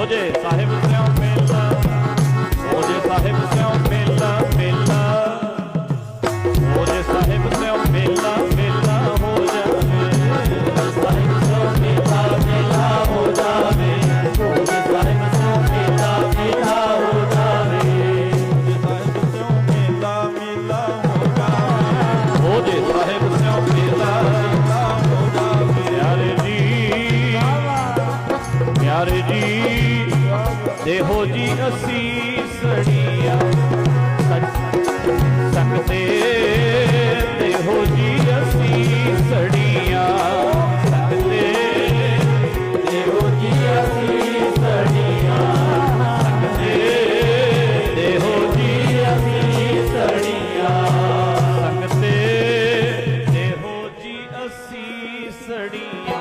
ਹੋ ਜੇ ਜੀ। ਦੇਹੋ ਜੀ ਅਸੀਸੜੀਆਂ ਸਕਦੇ ਦੇਹੋ ਜੀ ਅਸੀਸੜੀਆਂ ਸਕਦੇ ਦੇਹੋ ਜੀ ਅਸੀਸੜੀਆਂ ਸਕਦੇ ਦੇਹੋ ਜੀ ਅਸੀਸੜੀਆਂ ਸਕਦੇ ਦੇਹੋ ਜੀ ਅਸੀਸੜੀਆਂ